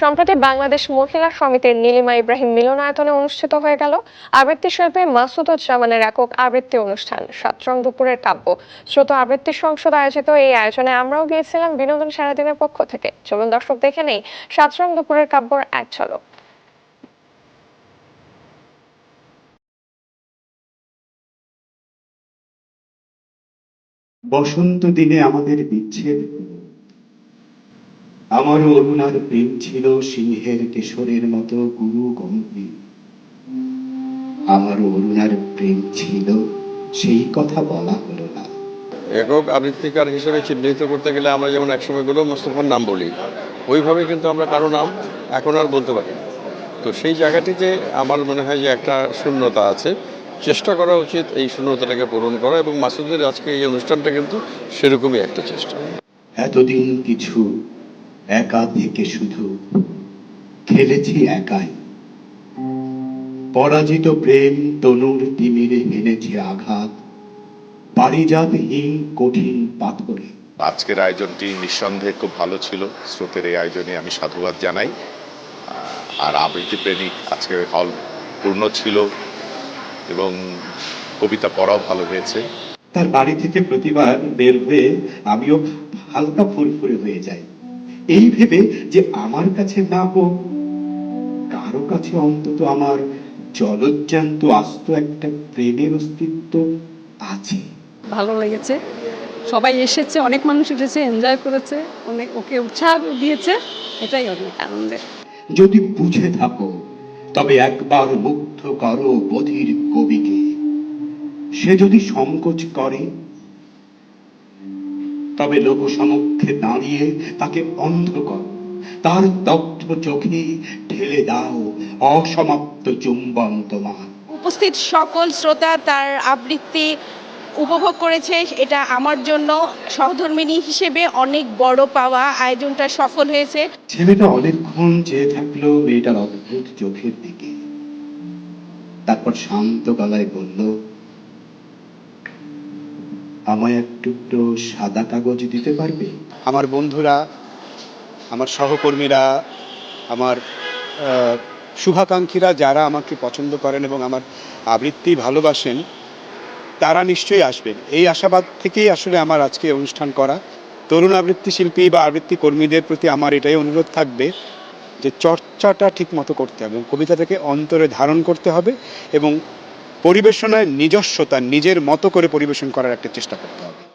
সম্প্রতি বাংলাদেশ মহিলা সমিতির নীলিমা ইব্রাহিম মিলনায়তনে অনুষ্ঠিত হয়ে গেল আবৃত্তি শিল্পী মাসুদুজ্জামানের একক আবৃত্তি অনুষ্ঠান সাতরং দুপুরের কাব্য। শ্রোত আবৃত্তি সংসদ আয়োজিত এই আয়োজনে আমরাও গিয়েছিলাম বিনোদন সারাদিনের পক্ষ থেকে। চলুন দর্শক দেখে নেই সাতরং দুপুরের কাব্যর এক ঝলক। বসন্ত দিনে আমাদের বিচ্ছেদ। হলো। আমার অরুণার প্রেম ছিল সিংহের কেশরের মতো গুরু গম্ভীর আমার অরুণার প্রেম ছিল সেই কথা বলা হলো না একক আবৃত্তিকার হিসেবে চিহ্নিত করতে গেলে আমরা যেমন একসময়গুলো মোস্তফার নাম বলি ওইভাবে কিন্তু আমরা কারও নাম এখন আর বলতে পারি। তো সেই জায়গাটিতে আমার মনে হয় যে একটা শূন্যতা আছে চেষ্টা করা উচিত এই শূন্যতাটাকে পূরণ করা এবং মাসুদের আজকে এই অনুষ্ঠানটা কিন্তু সেরকমই একটা চেষ্টা এতদিন কিছু একা থেকে শুধু খেলেছি একাই। পরাজিত প্রেম তনুর তিমিরে এনেছে আঘাত। পারিজাতহীন কঠিন পাথরে। আজকের আয়োজনটি নিঃসন্দেহে খুব ভালো ছিল। স্রোতের এই আয়োজনে আমি সাধুবাদ জানাই। আর আবৃত্তি প্রেমিক আজকে হল পূর্ণ ছিল এবং কবিতা পড়াও ভালো হয়েছে। তার বাড়ি থেকে প্রতিবার বের হয়ে আমিও হালকা ফুরফুরে হয়ে যাই। এই ভেবে যে আমার কাছে না হোক কারও কাছে অন্তত আমার জলজ্জান্ত আস্ত একটা প্রেমের অস্তিত্ব আছে। ভালো লেগেছে। সবাই এসেছে অনেক মানুষ এসেছে এনজয় করেছে অনেক ওকে উৎসাহ দিয়েছে এটাই অনেক আনন্দের। যদি বুঝে থাকো তবে একবার মুগ্ধ করো বধির কবিকে। সে যদি সংকোচ করে তবে লোক সমক্ষে দাঁড়িয়ে তাকে অন্ধ করো। তার দগ্ধ চোখে ঠেলে দাও অসমাপ্ত চুম্বন তোমার। উপস্থিত সকল শ্রোতা তার আবৃত্তি উপভোগ করেছে। এটা আমার জন্য সহধর্মিনী হিসেবে অনেক বড় পাওয়া আয়োজনটা সফল হয়েছে। ছেলেটা অনেকক্ষণ চেয়ে থাকল মেয়েটার অদ্ভুত চোখের দিকে। তারপর শান্ত গলায় বলল আমায় এক টুকরো সাদা কাগজ দিতে পারবে? আমার বন্ধুরা, আমার সহকর্মীরা, আমার শুভাকাঙ্ক্ষীরা যারা আমাকে পছন্দ করেন এবং আমার আবৃত্তি ভালোবাসেন, তারা নিশ্চয়ই আসবেন। এই আশাবাদ থেকেই আসলে আমার আজকে অনুষ্ঠান করা। তরুণ আবৃত্তি শিল্পী বা আবৃত্তি কর্মীদের প্রতি আমার এটাই অনুরোধ থাকবে যে চর্চাটা ঠিক মতো করতে হবে এবং কবিতাটাকে অন্তরে ধারণ করতে হবে এবং পরিবেশনায় নিজস্বতা নিজের মতো করে পরিবেশন করার একটা চেষ্টা করতে হবে।